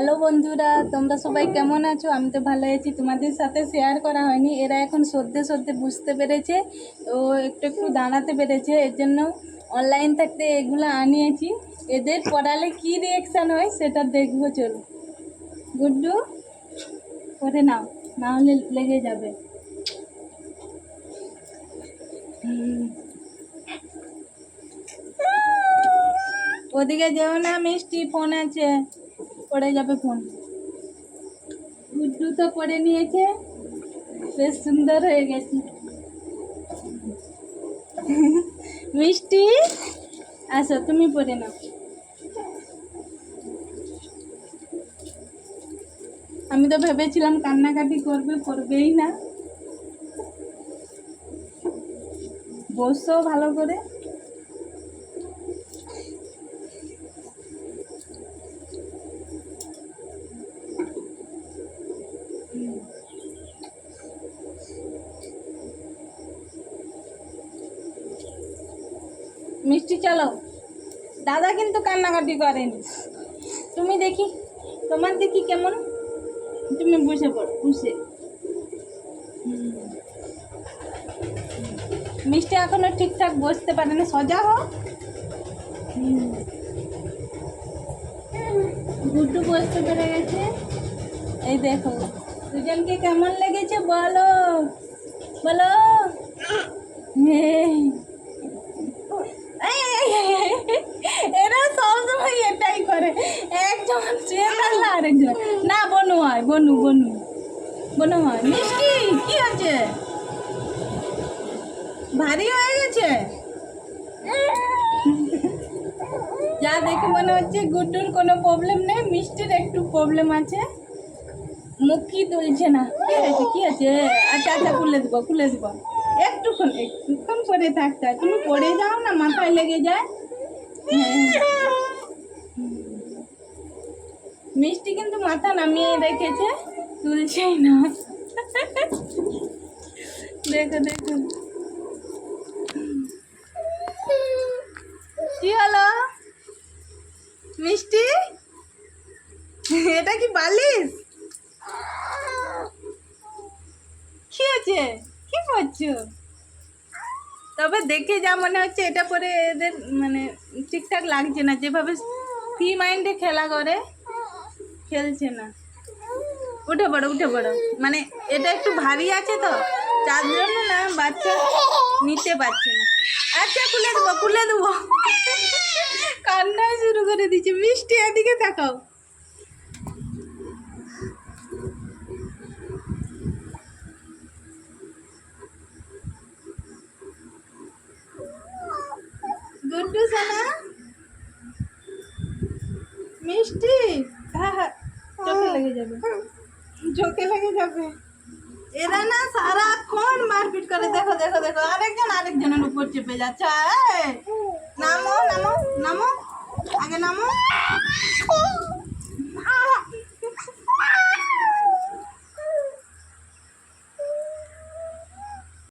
Hello বন্ধুরা, তোমরা সবাই কেমন আছো? আমি তো ভালো আছি। তোমাদের সাথে শেয়ার করা হয়নি। এরা এখন সদ্যে সদ্যে বুঝতে পেরেছে, ও একটু একটু দাঁড়াতে পেরেছে। এর জন্য অনলাইন থাকতে এগুলো আনিয়েছি। এদের পড়ালে কি রিয়েকশান হয় সেটা দেখব, চলো। গুড্ডু করে নাও। না হলে লেগে যাবে। ওদিকে যেও না, মিষ্টি ফোন আছে। পড়ে যাবে ফোন গুড্ডু তো পড়ে নিয়েছে, বেশ সুন্দর হয়ে গেছে। মিষ্টি, আসো, তুমি পড়ে নাও। আমি তো ভেবেছিলাম কান্নাকাটি করবে, করবেই না। বসো ভালো করে। মিষ্টি চলো দাদা কিন্তু কান্নাকাটি করেনি। তুমি দেখি তোমার দেখি কেমন? তুমি বসে পড়ো বসে। হুম। মিষ্টি এখনও ঠিকঠাক বসতে পারে না সজা হোক গুড্ডু বসতে পেরে গেছে। এই দেখো দুজনকে কেমন লেগেছে বলো বলো। এই। এই, এই, এই, এই, এরা সবসময় এটাই করে একজন শুয়ে থাকলে আরেকজন না বনু হয় বনু বনু বনু হয় মিষ্টি, কি আছে ভারী হয়ে গেছে? যা দেখে মনে হচ্ছে গুড্ডুর কোনো প্রবলেম নেই, মিষ্টির একটু প্রবলেম আছে। মুখ কি তুলছে না? কি আছে কি আছে আচ্ছা আচ্ছা খুলে দেবো খুলে দেবো। একটুক্ষণ একটুক্ষণ পরে থাকতে তুমি পড়ে যাও না, মাথায় লেগে যায়। মিষ্টি কিন্তু মাথা নামিয়ে রেখেছে। তুলছেই না। দেখো দেখো। কি হলো? মিষ্টি? এটা কি বালিশ? কি আছে কি করছ? তবে দেখে যা মনে হচ্ছে এটা পরে এদের মানে ঠিকঠাক লাগছে না। যেভাবে ফ্রি মাইন্ডে খেলা করে, খেলছে না। উঠে পড়ো উঠে পড়ো। মানে এটা একটু ভারী আছে তো যার জন্য না বাচ্চা নিতে পারছে না। আচ্ছা খুলে দেবো খুলে দেবো। কান্নায় শুরু করে দিচ্ছে। মিষ্টি, এদিকে গুড্ডু সোনা? মিষ্টি? হ্যাঁ হ্যাঁ চোখে লেগে যাবে। ঝোঁকে লেগে যাবে। এরা না সারাক্ষণ মারপিট করে। দেখো দেখো দেখো, আরেকজন, আরেকজনের উপর চেপে যাচ্ছে। নামো নামো নামো, আগে নামো।